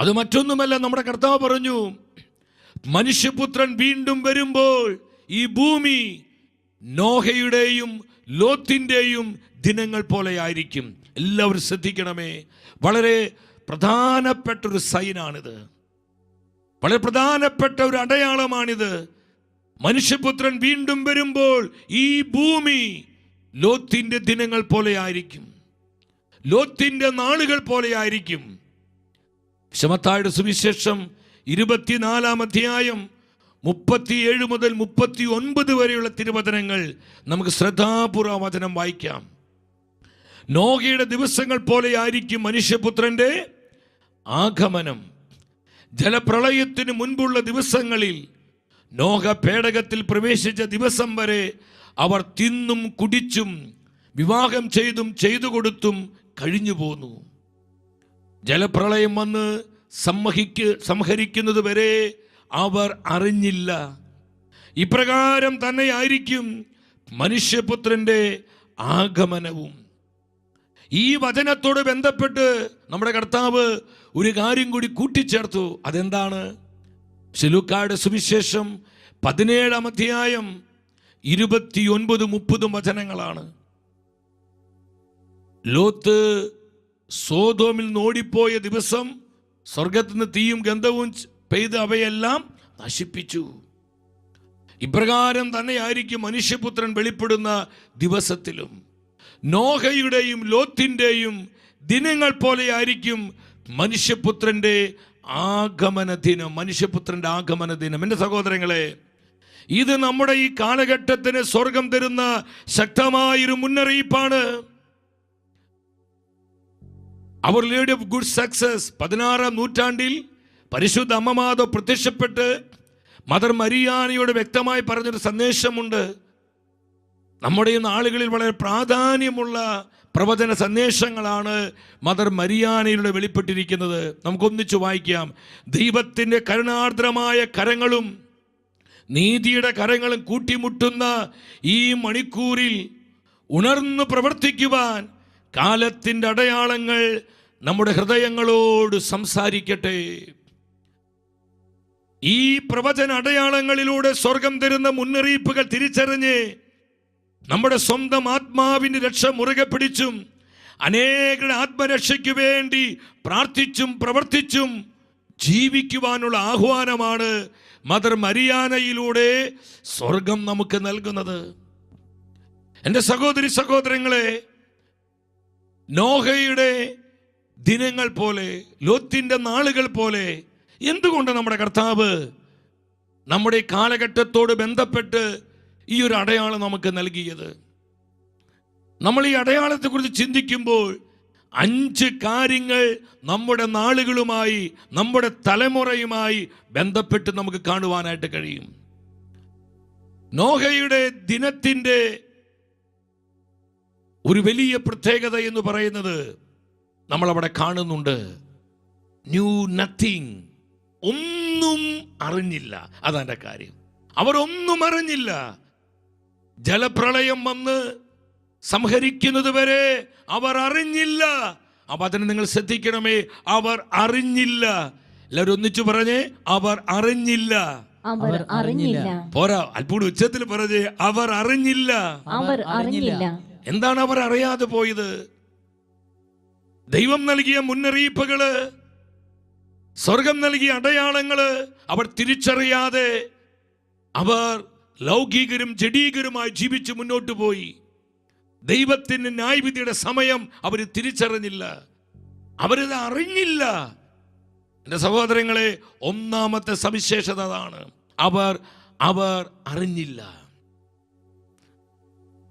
അത് മറ്റൊന്നുമല്ല നമ്മുടെ കർത്താവ് പറഞ്ഞു മനുഷ്യപുത്രൻ വീണ്ടും വരുമ്പോൾ ഈ ഭൂമി നോഹയുടെയും ലോത്തിന്റെയും ദിനങ്ങൾ പോലെയായിരിക്കും എല്ലാവരും ശ്രദ്ധിക്കണമേ. വളരെ പ്രധാനപ്പെട്ട ഒരു സൈനാണിത്. വളരെ പ്രധാനപ്പെട്ട ഒരു അടയാളമാണിത്. മനുഷ്യപുത്രൻ വീണ്ടും വരുമ്പോൾ ഈ ഭൂമി ലോത്തിന്റെ ദിനങ്ങൾ പോലെയായിരിക്കും ലോത്തിന്റെ നാളുകൾ പോലെയായിരിക്കും ശമത്തായുടെ സുവിശേഷം ഇരുപത്തിനാലാം അധ്യായം മുപ്പത്തിയേഴ് മുതൽ മുപ്പത്തി ഒൻപത് വരെയുള്ള തിരുവചനങ്ങൾ നമുക്ക് ശ്രദ്ധാപൂർവ വചനം വായിക്കാം. നോഗയുടെ ദിവസങ്ങൾ പോലെയായിരിക്കും മനുഷ്യപുത്രന്റെ ആഗമനം. ജലപ്രളയത്തിന് മുൻപുള്ള ദിവസങ്ങളിൽ നോഹ പേടകത്തിൽ പ്രവേശിച്ച ദിവസം വരെ അവർ തിന്നും കുടിച്ചും വിവാഹം ചെയ്തും ചെയ്തു കൊടുത്തും കഴിഞ്ഞു പോന്നു ജലപ്രളയം വന്ന് സമ്മഹിക്ക് സംഹരിക്കുന്നത് വരെ അവർ അറിഞ്ഞില്ല. ഇപ്രകാരം തന്നെയായിരിക്കും മനുഷ്യപുത്രന്റെ ആഗമനവും. ഈ വചനത്തോട് ബന്ധപ്പെട്ട് നമ്മുടെ കർത്താവ് ഒരു കാര്യം കൂടി കൂട്ടിച്ചേർത്തു. അതെന്താണ്? ശിലുക്കാട് സുവിശേഷം പതിനേഴാം അധ്യായം ഇരുപത്തിയൊൻപത് മുപ്പതും വചനങ്ങളാണ്. ലോത്ത് സോതോമിൽ നിന്ന് ഓടിപ്പോയ ദിവസം സ്വർഗത്തിൽ നിന്ന് തീയും ഗന്ധവും പെയ്ത് അവയെല്ലാം നശിപ്പിച്ചു. ഇപ്രകാരം തന്നെയായിരിക്കും മനുഷ്യപുത്രൻ വെളിപ്പെടുന്ന ദിവസത്തിലും. നോഹയുടെയും ലോത്തിന്റെയും ദിനങ്ങൾ പോലെയായിരിക്കും മനുഷ്യപുത്രന്റെ ആഗമന ദിനം മനുഷ്യപുത്രന്റെ ആഗമന ദിനം എന്റെ സഹോദരങ്ങളെ ഇത് നമ്മുടെ ഈ കാലഘട്ടത്തിന് സ്വർഗം തരുന്ന ശക്തമായൊരു മുന്നറിയിപ്പാണ്. അവർ ലേഡി ഓഫ് ഗുഡ് സക്സസ് പതിനാറാം നൂറ്റാണ്ടിൽ പരിശുദ്ധ അമ്മമാതോ പ്രത്യക്ഷപ്പെട്ട് മദർ മരിയാനയോട് വ്യക്തമായി പറഞ്ഞൊരു സന്ദേശമുണ്ട്. നമ്മുടെ നാളുകളിൽ വളരെ പ്രാധാന്യമുള്ള പ്രവചന സന്ദേശങ്ങളാണ് മദർ മരിയാനയിലൂടെ വെളിപ്പെട്ടിരിക്കുന്നത്. നമുക്കൊന്നിച്ചു വായിക്കാം. ദൈവത്തിന്റെ കരുണാർദ്രമായ കരങ്ങളും നീതിയുടെ കരങ്ങളും കൂട്ടിമുട്ടുന്ന ഈ മണിക്കൂറിൽ ഉണർന്നു പ്രവർത്തിക്കുവാൻ കാലത്തിന്റെ അടയാളങ്ങൾ നമ്മുടെ ഹൃദയങ്ങളോട് സംസാരിക്കട്ടെ. ഈ പ്രവചന അടയാളങ്ങളിലൂടെ സ്വർഗം തരുന്ന മുന്നറിയിപ്പുകൾ തിരിച്ചറിഞ്ഞ് നമ്മുടെ സ്വന്തം ആത്മാവിന് രക്ഷ മുറുകെ പിടിച്ചും അനേകരുടെ ആത്മരക്ഷയ്ക്ക് വേണ്ടി പ്രാർത്ഥിച്ചും പ്രവർത്തിച്ചും ജീവിക്കുവാനുള്ള ആഹ്വാനമാണ് മദർ മരിയാനയിലൂടെ സ്വർഗം നമുക്ക് നൽകുന്നത്. എന്റെ സഹോദരി സഹോദരങ്ങളെ നോഹയുടെ ദിനങ്ങൾ പോലെ ലോത്തിന്റെ നാളുകൾ പോലെ എന്തുകൊണ്ട് നമ്മുടെ കർത്താവ് നമ്മുടെ കാലഘട്ടത്തോട് ബന്ധപ്പെട്ട് ഈ ഒരു അടയാളം നമുക്ക് നൽകിയത്? നമ്മൾ ഈ അടയാളത്തെക്കുറിച്ച് ചിന്തിക്കുമ്പോൾ അഞ്ച് കാര്യങ്ങൾ നമ്മുടെ നാളുകളുമായി നമ്മുടെ തലമുറയുമായി ബന്ധപ്പെട്ട് നമുക്ക് കാണുവാനായിട്ട് കഴിയും. നോഹയുടെ ദിനത്തിന്റെ ഒരു വലിയ പ്രത്യേകത എന്ന് പറയുന്നത് നമ്മളവിടെ കാണുന്നുണ്ട്. ന്യൂ നത്തിങ് ഒന്നും അറിഞ്ഞില്ല. അതാന്റെ കാര്യം. അവരൊന്നും അറിഞ്ഞില്ല. ജലപ്രളയം വന്ന് സംഹരിക്കുന്നത് വരെ അവർ അറിഞ്ഞില്ല. അപ്പൊ അതിനെ നിങ്ങൾ ശ്രദ്ധിക്കണമേ. അവർ അറിഞ്ഞില്ല. എല്ലാവരും ഒന്നിച്ചു പറഞ്ഞേ. അവർ അറിഞ്ഞില്ല. അവർ അറിഞ്ഞില്ല. പോരാ. അല്പൂടി ഉച്ചത്തിൽ പറഞ്ഞേ. അവർ അറിഞ്ഞില്ല. അവർ അറിഞ്ഞില്ല. എന്താണ് അവർ അറിയാതെ പോയത്? ദൈവം നൽകിയ മുന്നറിയിപ്പുകൾ സ്വർഗം നൽകിയ അടയാളങ്ങൾ അവർ തിരിച്ചറിയാതെ അവർ ലൗകികരും ജഡീകരുമായി ജീവിച്ച് മുന്നോട്ട് പോയി. ദൈവത്തിന് ന്യായവിധിയുടെ സമയം അവർ തിരിച്ചറിഞ്ഞില്ല. അവരിത് അറിഞ്ഞില്ല. എന്റെ സഹോദരങ്ങളെ ഒന്നാമത്തെ സവിശേഷത അതാണ്. അവർ അവർ അറിഞ്ഞില്ല.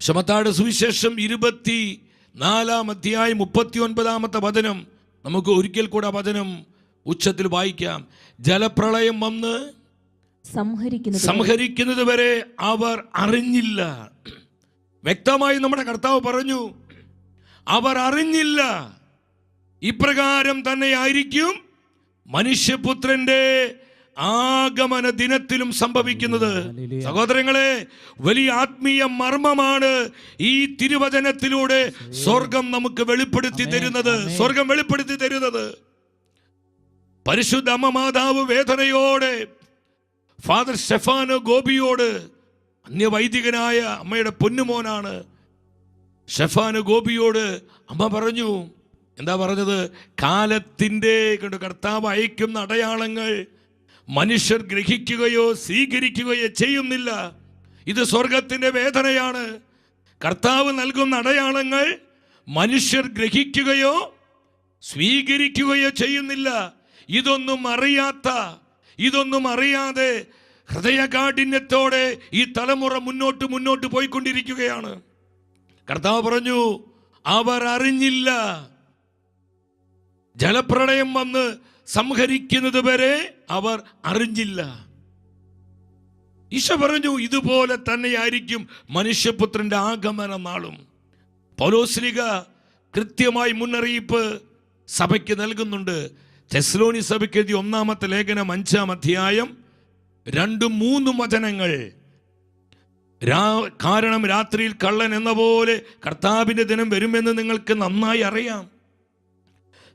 ശമത്താട് സുവിശേഷം ഇരുപത്തി നാലാം അധ്യായം മുപ്പത്തി ഒൻപതാമത്തെ വചനം. നമുക്ക് ഒരിക്കൽ കൂടെ വചനം ഉച്ചത്തിൽ വായിക്കാം. ജലപ്രളയം വന്ന് സംഹരിക്കുന്നത് സംഹരിക്കുന്നത് വരെ അവർ അറിഞ്ഞില്ല. വ്യക്തമായി നമ്മുടെ കർത്താവ് പറഞ്ഞു അവർ അറിഞ്ഞില്ല. ഇപ്രകാരം തന്നെയായിരിക്കും മനുഷ്യപുത്രന്റെ ആഗമന ദിനത്തിലും സംഭവിക്കുന്നത് സഹോദരങ്ങളെ വലിയ ആത്മീയ മർമ്മമാണ് ഈ തിരുവചനത്തിലൂടെ സ്വർഗം നമുക്ക് വെളിപ്പെടുത്തി തരുന്നത്. സ്വർഗം വെളിപ്പെടുത്തി തരുന്നത്. പരിശുദ്ധ അമ്മ മാതാവ് വേദനയോടെ ഫാദർ സ്റ്റെഫാനോ ഗോപിയോട് അന്യവൈദികനായ അമ്മയുടെ പൊന്നുമോനാണ്. ഷെഫാന് ഗോപിയോട് അമ്മ പറഞ്ഞു എന്താ പറഞ്ഞത്? കാലത്തിന്റെ കണ്ട് കർത്താവ് അയക്കുന്ന അടയാളങ്ങൾ മനുഷ്യർ ഗ്രഹിക്കുകയോ സ്വീകരിക്കുകയോ ചെയ്യുന്നില്ല. ഇത് സ്വർഗത്തിന്റെ വേദനയാണ്. കർത്താവ് നൽകുന്ന അടയാളങ്ങൾ മനുഷ്യർ ഗ്രഹിക്കുകയോ സ്വീകരിക്കുകയോ ചെയ്യുന്നില്ല. ഇതൊന്നും അറിയാത്ത ഇതൊന്നും അറിയാതെ ഹൃദയകാഠിന്യത്തോടെ ഈ തലമുറ മുന്നോട്ട് മുന്നോട്ട് പോയിക്കൊണ്ടിരിക്കുകയാണ്. കർത്താവ് പറഞ്ഞു അവർ അറിഞ്ഞില്ല. ജലപ്രളയം വന്ന് സംഹരിക്കുന്നത് വരെ അവർ അറിഞ്ഞില്ല. ഈശോ പറഞ്ഞു ഇതുപോലെ തന്നെയായിരിക്കും മനുഷ്യപുത്രന്റെ ആഗമന നാളും പൗലോസ്ലിക കൃത്യമായി മുന്നറിയിപ്പ് സഭയ്ക്ക് നൽകുന്നുണ്ട്. ചെസ്ലോണി സഭയ്ക്ക് എഴുതിയ ഒന്നാമത്തെ ലേഖനം അഞ്ചാം അധ്യായം രണ്ടും മൂന്നും വചനങ്ങൾ. കാരണം രാത്രിയിൽ കള്ളൻ എന്ന പോലെ കർത്താവിന്റെ ദിനം വരുമെന്ന് നിങ്ങൾക്ക് നന്നായി അറിയാം.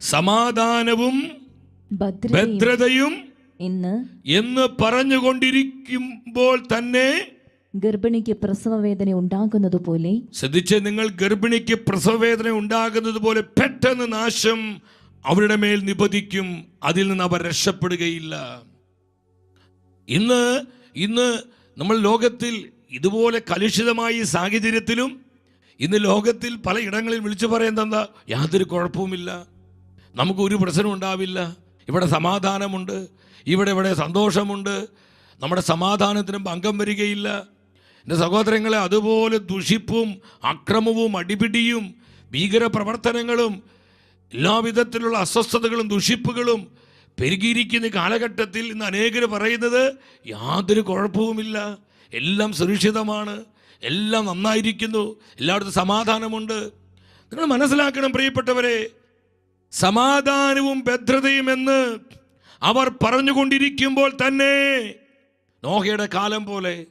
സമാധാനവും ഭദ്രതയും ഇന്ന് എന്ന് പറഞ്ഞുകൊണ്ടിരിക്കുമ്പോൾ തന്നെ ഗർഭിണിക്ക് പ്രസവവേദന ഉണ്ടാകുന്നത് പോലെ ശ്രദ്ധിച്ച് നിങ്ങൾ ഗർഭിണിക്ക് പ്രസവവേദന ഉണ്ടാകുന്നത് പോലെ പെട്ടെന്ന് നാശം അവരുടെ മേൽ നിപതിക്കും. അതിൽ നിന്ന് അവർ രക്ഷപ്പെടുകയില്ല. ഇന്ന് ഇന്ന് നമ്മൾ ലോകത്തിൽ ഇതുപോലെ കലുഷിതമായ സാഹചര്യത്തിലും ഇന്ന് ലോകത്തിൽ പലയിടങ്ങളിൽ വിളിച്ചു പറയുന്നത് എന്താ? യാതൊരു കുഴപ്പവുമില്ല. നമുക്ക് ഒരു പ്രശ്നം ഉണ്ടാവില്ല. ഇവിടെ സമാധാനമുണ്ട് ഇവിടെ ഇവിടെ സന്തോഷമുണ്ട്. നമ്മുടെ സമാധാനത്തിന് ഭംഗം വരികയില്ല. എന്റെ സഹോദരങ്ങളെ അതുപോലെ ദുഷിപ്പും അക്രമവും അടിപിടിയും ഭീകര പ്രവർത്തനങ്ങളും എല്ലാവിധത്തിലുള്ള അസ്വസ്ഥതകളും ദുഷിപ്പുകളും പെരുകിയിരിക്കുന്ന കാലഘട്ടത്തിൽ ഇന്ന് അനേകർ പറയുന്നത് യാതൊരു കുഴപ്പവുമില്ല. എല്ലാം സുരക്ഷിതമാണ്. എല്ലാം നന്നായിരിക്കുന്നു. എല്ലായിടത്തും സമാധാനമുണ്ട്. നിങ്ങൾ മനസ്സിലാക്കണം പ്രിയപ്പെട്ടവരെ സമാധാനവും ഭദ്രതയും എന്ന് അവർ പറഞ്ഞുകൊണ്ടിരിക്കുമ്പോൾ തന്നെ നോഹയുടെ കാലം പോലെ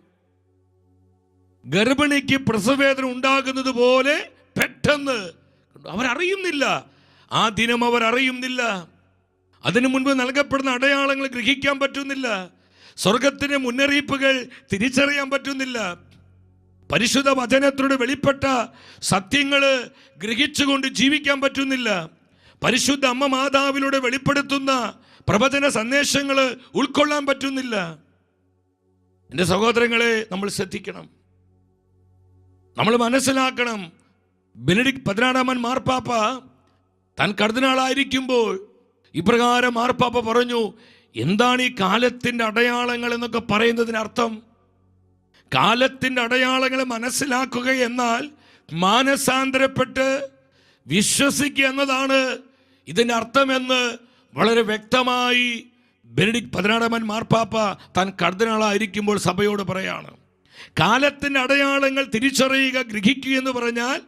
ഗർഭിണിക്ക് പ്രസവേദന ഉണ്ടാകുന്നത് പോലെ പെട്ടെന്ന് അവരറിയുന്നില്ല. ആ ദിനം അവർ അറിയുന്നില്ല. അതിനു മുൻപ് നൽകപ്പെടുന്ന അടയാളങ്ങൾ ഗ്രഹിക്കാൻ പറ്റുന്നില്ല. സ്വർഗത്തിന്റെ മുന്നറിയിപ്പുകൾ തിരിച്ചറിയാൻ പറ്റുന്നില്ല. പരിശുദ്ധ വചനത്തിലൂടെ വെളിപ്പെട്ട സത്യങ്ങൾ ഗ്രഹിച്ചുകൊണ്ട് ജീവിക്കാൻ പറ്റുന്നില്ല. പരിശുദ്ധ അമ്മ മാതാവിലൂടെ വെളിപ്പെടുത്തുന്ന പ്രവചന സന്ദേശങ്ങൾ ഉൾക്കൊള്ളാൻ പറ്റുന്നില്ല. എന്റെ സഹോദരങ്ങളെ നമ്മൾ ശ്രദ്ധിക്കണം. നമ്മൾ മനസ്സിലാക്കണം. ബെനഡിക് പതിനാറാമൻ മാർപ്പാപ്പ താൻ കർദിനാളായിരിക്കുമ്പോൾ ഇപ്രകാരം മാർപ്പാപ്പ പറഞ്ഞു എന്താണ് ഈ കാലത്തിന്റെ അടയാളങ്ങൾ എന്നൊക്കെ പറയുന്നതിന് അർത്ഥം കാലത്തിന്റെ അടയാളങ്ങളെ മനസ്സിലാക്കുക എന്നാൽ മാനസാന്തരപ്പെട്ട് വിശ്വസിക്കുക എന്നതാണ് ഇതിന്റെ അർത്ഥമെന്ന് വളരെ വ്യക്തമായി ബെനഡിക് പതിനാറാമൻ മാർപ്പാപ്പ താൻ കർദിനാളായിരിക്കുമ്പോൾ സഭയോട് പറയാണ് കാലത്തിന്റെ അടയാളങ്ങൾ തിരിച്ചറിയുക ഗ്രഹിക്കുക എന്ന് പറഞ്ഞാൽ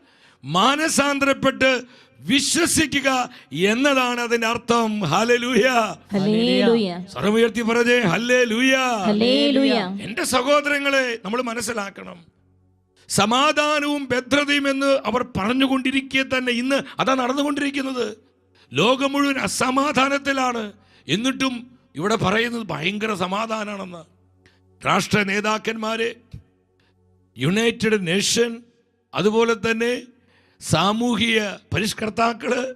മാനസാന്തരപ്പെട്ട് വിശ്വസിക്കുക എന്നതാണ് അതിന്റെ അർത്ഥം. സർവമുയർത്തി പറഞ്ഞേ ഹല്ലേ ലൂയ എന്റെ സഹോദരങ്ങളെ നമ്മൾ മനസ്സിലാക്കണം. സമാധാനവും ഭദ്രതയും എന്ന് അവർ പറഞ്ഞുകൊണ്ടിരിക്കെ തന്നെ ഇന്ന് അതാ നടന്നുകൊണ്ടിരിക്കുന്നത്. ലോകം മുഴുവൻ അസമാധാനത്തിലാണ്. എന്നിട്ടും ഇവിടെ പറയുന്നത് ഭയങ്കര സമാധാനമാണെന്ന് രാഷ്ട്ര നേതാക്കന്മാരെ യുണൈറ്റഡ് നേഷൻ അതുപോലെ തന്നെ സാമൂഹിക പരിഷ്കർത്താക്കൾ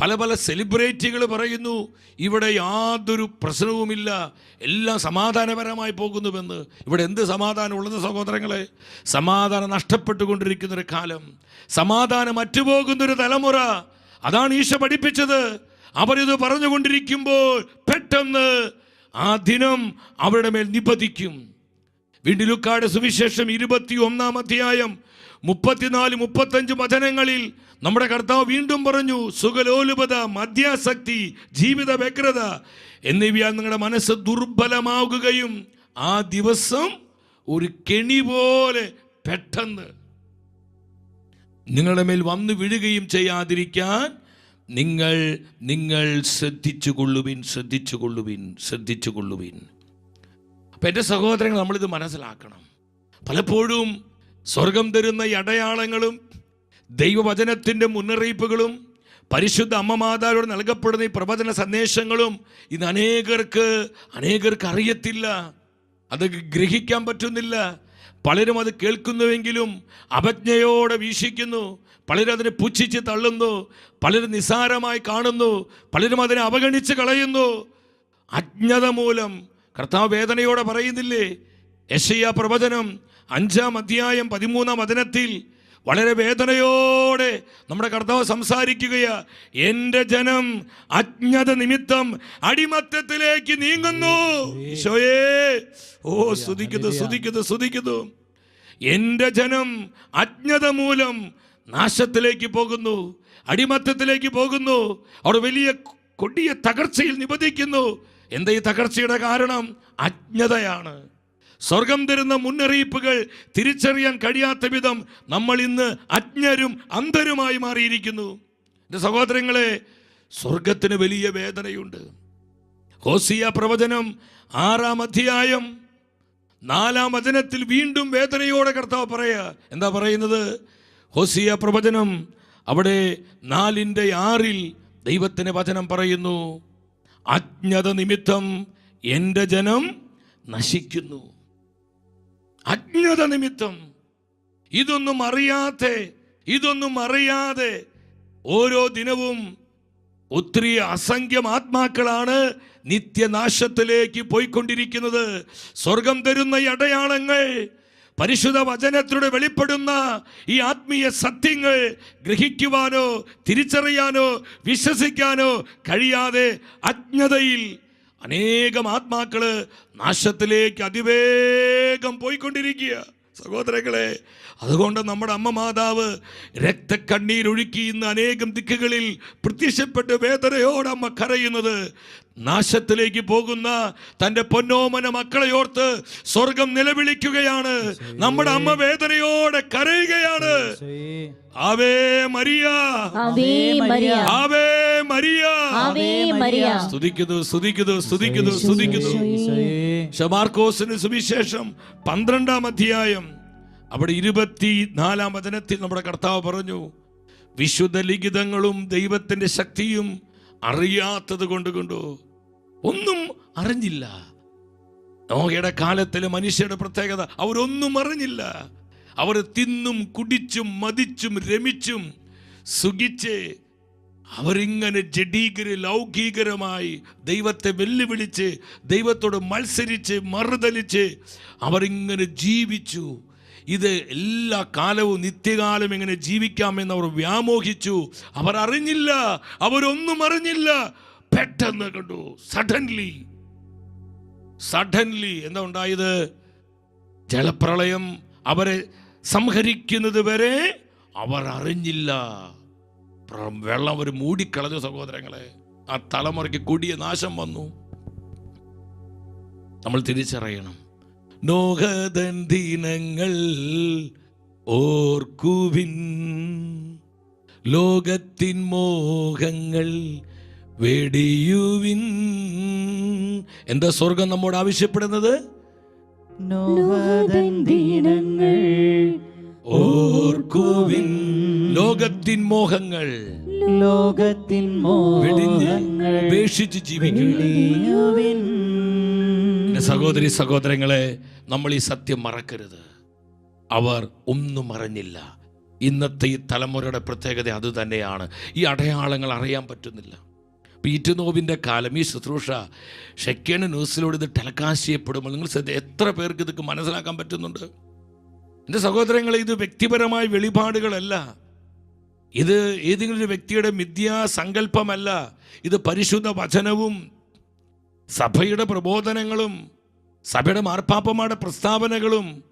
പല പല സെലിബ്രിറ്റികൾ പറയുന്നു ഇവിടെ യാതൊരു പ്രശ്നവുമില്ല എല്ലാം സമാധാനപരമായി പോകുന്നുവെന്ന്. ഇവിടെ എന്ത് സമാധാനം ഉള്ളത് സഹോദരങ്ങളെ? സമാധാനം നഷ്ടപ്പെട്ടുകൊണ്ടിരിക്കുന്നൊരു കാലം. സമാധാനം അറ്റുപോകുന്നൊരു തലമുറ അതാണ് ഈശ പഠിപ്പിച്ചത്. അവരിത് പറഞ്ഞുകൊണ്ടിരിക്കുമ്പോൾ പെട്ടെന്ന് ആ ദിനം അവരുടെ മേൽ നിപതിക്കും വീണ്ടിലുക്കാട് സുവിശേഷം ഇരുപത്തി ഒന്നാം അധ്യായം മുപ്പത്തിനാല് മുപ്പത്തഞ്ച് വചനങ്ങളിൽ നമ്മുടെ കർത്താവ് വീണ്ടും പറഞ്ഞു സുഖലോലുപത മദ്യാസക്തി ജീവിത വ്യഗ്രത എന്നിവയാൽ നിങ്ങളുടെ മനസ്സ് ദുർബലമാകുകയും ആ ദിവസം ഒരു കെണി പോലെ പെട്ടെന്ന് നിങ്ങളുടെ മേൽ വന്നു വീഴുകയും ചെയ്യാതിരിക്കാൻ നിങ്ങൾ നിങ്ങൾ ശ്രദ്ധിച്ചു കൊള്ളുവിൻ ശ്രദ്ധിച്ചു കൊള്ളുവിൻ ശ്രദ്ധിച്ചു കൊള്ളുവിൻ അപ്പം എന്റെ സഹോദരങ്ങൾ നമ്മളിത് മനസ്സിലാക്കണം. പലപ്പോഴും സ്വർഗം തരുന്ന അടയാളങ്ങളും ദൈവവചനത്തിന്റെ മുന്നറിയിപ്പുകളും പരിശുദ്ധ അമ്മ മാതാവിനോട് നൽകപ്പെടുന്ന ഈ പ്രവചന സന്ദേശങ്ങളും ഇന്ന് അനേകർക്ക് അനേകർക്ക് അറിയത്തില്ല. അത് ഗ്രഹിക്കാൻ പറ്റുന്നില്ല. പലരും അത് കേൾക്കുന്നുവെങ്കിലും അപജ്ഞയോടെ വീക്ഷിക്കുന്നു. പലരും അതിനെ പുച്ഛിച്ച് തള്ളുന്നു. പലരും നിസ്സാരമായി കാണുന്നു. പലരും അതിനെ അവഗണിച്ച് കളയുന്നു. അജ്ഞത മൂലം. കർത്താവ് വേദനയോടെ പറയുന്നില്ലേ? യശയ്യ പ്രവചനം അഞ്ചാം അധ്യായം പതിമൂന്നാം വചനത്തിൽ വളരെ വേദനയോടെ നമ്മുടെ കർത്താവ് സംസാരിക്കുകയാ എന്റെ ജനം അജ്ഞത നിമിത്തം അടിമത്തത്തിലേക്ക് നീങ്ങുന്നു. ഈശോയേ ഓ സ്തുതിക്കുന്നു സ്തുതിക്കുന്നു സ്തുതിക്കുന്നു. എന്റെ ജനം അജ്ഞത മൂലം നാശത്തിലേക്ക് പോകുന്നു അടിമത്തത്തിലേക്ക് പോകുന്നു. അവർ വലിയ കൊടിയ തകർച്ചയിൽ നിബന്ധിക്കുന്നു എന്താ ഈ തകർച്ചയുടെ കാരണം? അജ്ഞതയാണ്. സ്വർഗം തരുന്ന മുന്നറിയിപ്പുകൾ തിരിച്ചറിയാൻ കഴിയാത്ത വിധം നമ്മൾ ഇന്ന് അജ്ഞരും അന്ധരുമായി മാറിയിരിക്കുന്നു. എന്റെ സഹോദരങ്ങളെ സ്വർഗത്തിന് വലിയ വേദനയുണ്ട്. ഹോസിയ പ്രവചനം ആറാം അധ്യായം നാലാം വചനത്തിൽ വീണ്ടും വേദനയോടെ കർത്താവ് പറയുക എന്താ പറയുന്നത്? ഹോസിയ പ്രവചനം അവിടെ നാലിന്റെ ആറിൽ ദൈവത്തിന് വചനം പറയുന്നു അജ്ഞത നിമിത്തം എന്റെ ജനം നശിക്കുന്നു. അജ്ഞത നിമിത്തം. ഇതൊന്നും അറിയാതെ ഇതൊന്നും അറിയാതെ ഓരോ ദിനവും ഒത്തിരി അസംഖ്യം ആത്മാക്കളാണ് നിത്യനാശത്തിലേക്ക് പോയിക്കൊണ്ടിരിക്കുന്നത്. സ്വർഗം തരുന്ന അടയാളങ്ങൾ പരിശുദ്ധ വചനത്തിലൂടെ വെളിപ്പെടുന്ന ഈ ആത്മീയ സത്യങ്ങൾ ഗ്രഹിക്കുവാനോ തിരിച്ചറിയാനോ വിശ്വസിക്കാനോ കഴിയാതെ അജ്ഞതയിൽ അനേകം ആത്മാക്കൾ നാശത്തിലേക്ക് അതിവേഗം പോയിക്കൊണ്ടിരിക്കുക. സഹോദരങ്ങളെ അതുകൊണ്ട് നമ്മുടെ അമ്മ മാതാവ് രക്തക്കണ്ണീരൊഴുക്കി ഇന്ന് അനേകം ദിക്കുകളിൽ പ്രത്യക്ഷപ്പെട്ട് വേദനയോടെ അമ്മ കരയുന്നത്. നാശത്തിലേക്ക് പോകുന്ന തന്റെ പൊന്നോമന മക്കളെയോർത്ത് സ്വർഗം നിലവിളിക്കുകയാണ്. നമ്മുടെ അമ്മ വേദനയോടെ കരയുകയാണ്. Ave Maria. Ave Maria. സ്തുതിക്കുന്നു സ്തുതിക്കുന്നു സ്തുതിക്കുന്നു സ്തുതിക്കുന്നു. ഷമാർക്കോസിന് സുവിശേഷം പന്ത്രണ്ടാം അധ്യായം. അവിടെ ഇരുപത്തി നാലാം വചനത്തിൽ നമ്മുടെ കർത്താവ് പറഞ്ഞു വിശുദ്ധ ലിഖിതങ്ങളും ദൈവത്തിന്റെ ശക്തിയും അറിയാത്തത് കൊണ്ട് കൊണ്ടു? ഒന്നും അറിഞ്ഞില്ല. നോഹയുടെ കാലത്തിലെ മനുഷ്യരുടെ പ്രത്യേകത അവരൊന്നും അറിഞ്ഞില്ല. അവർ തിന്നും കുടിച്ചും മതിച്ചും രമിച്ചും സുഖിച്ച് അവരിങ്ങനെ ജഡീകര ലൗകികരമായി ദൈവത്തെ വെല്ലുവിളിച്ച് ദൈവത്തോട് മത്സരിച്ച് മറുതലിച്ച് അവരിങ്ങനെ ജീവിച്ചു. ഇത് എല്ലാ കാലവും നിത്യകാലം എങ്ങനെ ജീവിക്കാമെന്ന് അവർ വ്യാമോഹിച്ചു. അവർ അറിഞ്ഞില്ല അവരൊന്നും അറിഞ്ഞില്ല. പെട്ടെന്ന് കണ്ടു സഡൻലി സഡൻലി എന്താ ഉണ്ടായത്? ജലപ്രളയം അവരെ സംഹരിക്കുന്നത് വരെ അവർ അറിഞ്ഞില്ല. വെള്ളം അവർ മൂടിക്കളഞ്ഞു സഹോദരങ്ങളെ. ആ തലമുറയ്ക്ക് കൊടിയ നാശം വന്നു. നമ്മൾ തിരിച്ചറിയണം. നോഹതൻ ദിനങ്ങൾ ഓർക്കുവിൻ. ലോകത്തിൻ മോഹങ്ങൾ വെടിയുവിൻ. എന്താ സ്വർഗം നമ്മോട് ആവശ്യപ്പെടുന്നത്? ദിനങ്ങൾ ഓർക്കുവിൻ. ലോകത്തിൻ മോഹങ്ങൾ ലോകത്തിൻ മോഹങ്ങൾ ഉപേക്ഷിച്ച് ജീവിക്കുക. സഹോദരി സഹോദരങ്ങളെ നമ്മൾ ഈ സത്യം മറക്കരുത്. അവർ ഒന്നും മറഞ്ഞില്ല ഇന്നത്തെ ഈ തലമുറയുടെ പ്രത്യേകത അത് തന്നെയാണ്. ഈ അടയാളങ്ങൾ അറിയാൻ പറ്റുന്നില്ല. പീറ്റ് നോവിന്റെ കാലം ഈ ശുശ്രൂഷ ഷെക്കേണ് ന്യൂസിലൂടെ ഇത് ടെലകാസ്റ്റ് ചെയ്യപ്പെടുമ്പോൾ നിങ്ങൾ ശ്രദ്ധ എത്ര പേർക്ക് ഇതൊക്കെ മനസ്സിലാക്കാൻ പറ്റുന്നുണ്ട്? എന്റെ സഹോദരങ്ങളെ ഇത് വ്യക്തിപരമായ വെളിപാടുകളല്ല. ഇത് ഏതെങ്കിലും ഒരു വ്യക്തിയുടെ മിഥ്യാ സങ്കല്പമല്ല ഇത് പരിശുദ്ധ വചനവും സഭയുടെ പ്രബോധനങ്ങളും സഭയുടെ മാർപ്പാപ്പമാരുടെ പ്രസ്താവനകളും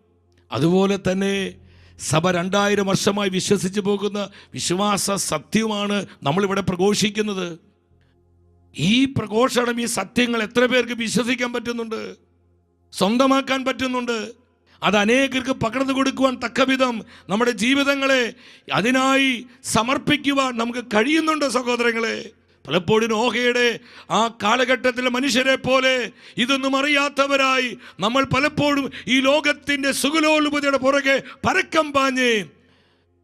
അതുപോലെ തന്നെ സഭ രണ്ടായിരം വർഷമായി വിശ്വസിച്ച് പോകുന്ന വിശ്വാസ സത്യമാണ് നമ്മളിവിടെ പ്രഘോഷിക്കുന്നത്. ഈ പ്രഘോഷണം ഈ സത്യങ്ങൾ എത്ര പേർക്ക് വിശ്വസിക്കാൻ പറ്റുന്നുണ്ട്? സ്വന്തമാക്കാൻ പറ്റുന്നുണ്ട്? അത് അനേകർക്ക് പകർന്നു കൊടുക്കുവാൻ തക്കവിധം നമ്മുടെ ജീവിതങ്ങളെ അതിനായി സമർപ്പിക്കുവാൻ നമുക്ക് കഴിയുന്നുണ്ട് സഹോദരങ്ങളെ. പലപ്പോഴും ഓഹയുടെ ആ കാലഘട്ടത്തിലെ മനുഷ്യരെ പോലെ ഇതൊന്നും അറിയാത്തവരായി നമ്മൾ പലപ്പോഴും ഈ ലോകത്തിന്റെ സുഖലോലുപതയുടെ പുറകെ പരക്കം പാഞ്ഞ്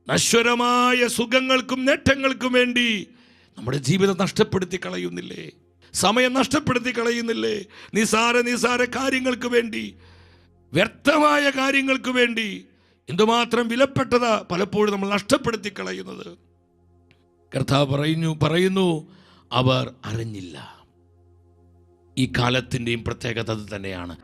നശ്വരമായ സുഖങ്ങൾക്കും നേട്ടങ്ങൾക്കും വേണ്ടി നമ്മുടെ ജീവിതം നഷ്ടപ്പെടുത്തി കളയുന്നില്ലേ? സമയം നഷ്ടപ്പെടുത്തി കളയുന്നില്ലേ? നിസാര നിസാര കാര്യങ്ങൾക്ക് വേണ്ടി വ്യർത്ഥമായ കാര്യങ്ങൾക്ക് വേണ്ടി എന്തുമാത്രം വിലപ്പെട്ടതാ പലപ്പോഴും നമ്മൾ നഷ്ടപ്പെടുത്തി കളയുന്നത്. കർത്താവ് പറയുന്നു പറയുന്നു അവർ അറിഞ്ഞില്ല. ഈ കാലത്തിന്റെയും പ്രത്യേകത അത് തന്നെയാണ്.